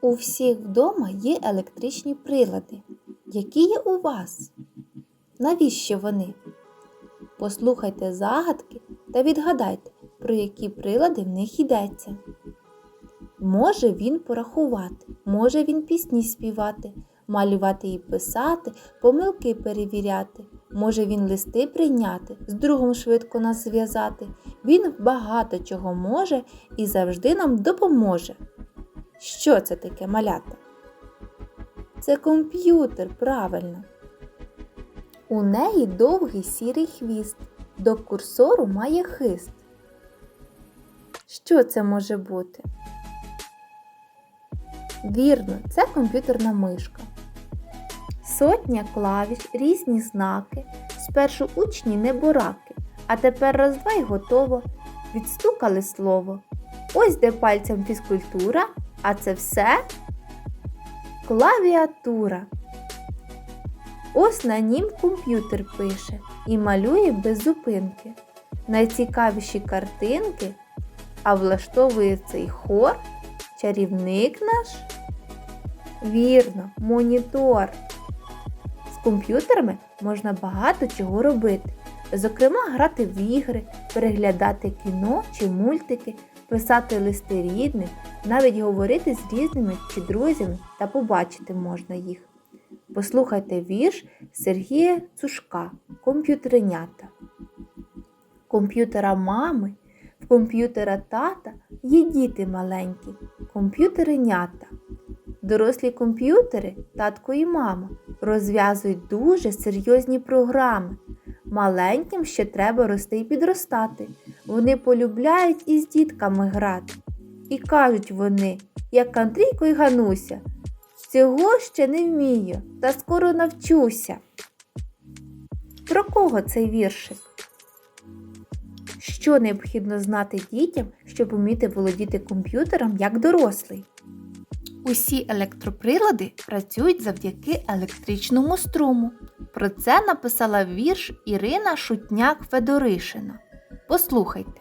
У всіх вдома є електричні прилади. Які є у вас? Навіщо вони? Послухайте загадки та відгадайте, про які прилади в них йдеться. Може він порахувати, може він пісні співати, малювати і писати, помилки перевіряти, може він листи прийняти, з другом швидко нас зв'язати. Він багато чого може і завжди нам допоможе. Що це таке малята? Це комп'ютер, правильно. У неї довгий сірий хвіст, до курсору має хист. Що це може бути? Вірно, це комп'ютерна мишка. Сотня клавіш, різні знаки. Спершу учні не бураки, а тепер раз два й готово. Відстукали слово. Ось де пальцем фізкультура, а це все клавіатура. Ось на нім комп'ютер пише і малює без зупинки. Найцікавіші картинки, а влаштовує цей хор чарівник наш. Вірно, монітор. Комп'ютерами можна багато чого робити. Зокрема, грати в ігри, переглядати кіно чи мультики, писати листи рідним, навіть говорити з різними чи друзями та побачити можна їх. Послухайте вірш Сергія Цушка Комп'ютеренята. Комп'ютера мами, в комп'ютера тата є діти маленькі, комп'ютеренята. Дорослі комп'ютери, татко і мама, розв'язують дуже серйозні програми. Маленьким ще треба рости і підростати. Вони полюбляють із дітками грати. І кажуть вони, як Андрійко й Гануся, цього ще не вмію, та скоро навчуся. Про кого цей віршик? Що необхідно знати дітям, щоб вміти володіти комп'ютером як дорослий? Усі електроприлади працюють завдяки електричному струму. Про це написала вірш Ірина Шутняк Федоришина. Послухайте,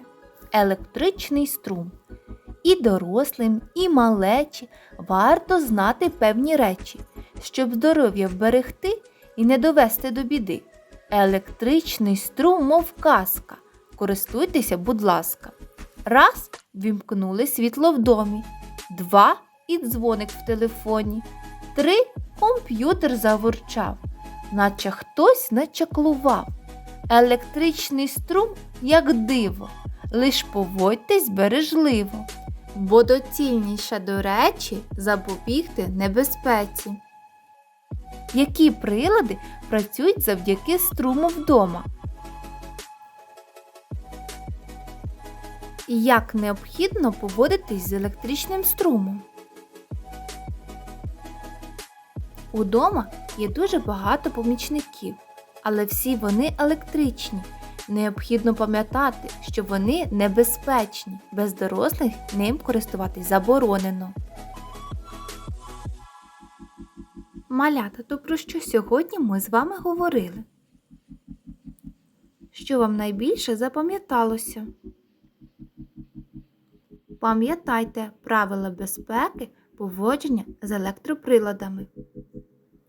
електричний струм. І дорослим, і малечі варто знати певні речі, щоб здоров'я вберегти і не довести до біди. Електричний струм, мов казка. Користуйтеся, будь ласка. Раз вімкнули світло в домі, два і дзвоник в телефоні, три комп'ютер заворчав, наче хтось начаклував. Електричний струм, як диво, лиш поводьтесь бережливо, бо доцільніше до речі запобігти небезпеці. Які прилади працюють завдяки струму вдома? Як необхідно поводитись з електричним струмом? Удома є дуже багато помічників, але всі вони електричні. Необхідно пам'ятати, що вони небезпечні, без дорослих ним користуватись заборонено. Малята, то про що сьогодні ми з вами говорили? Що вам найбільше запам'яталося? Пам'ятайте правила безпеки поводження з електроприладами.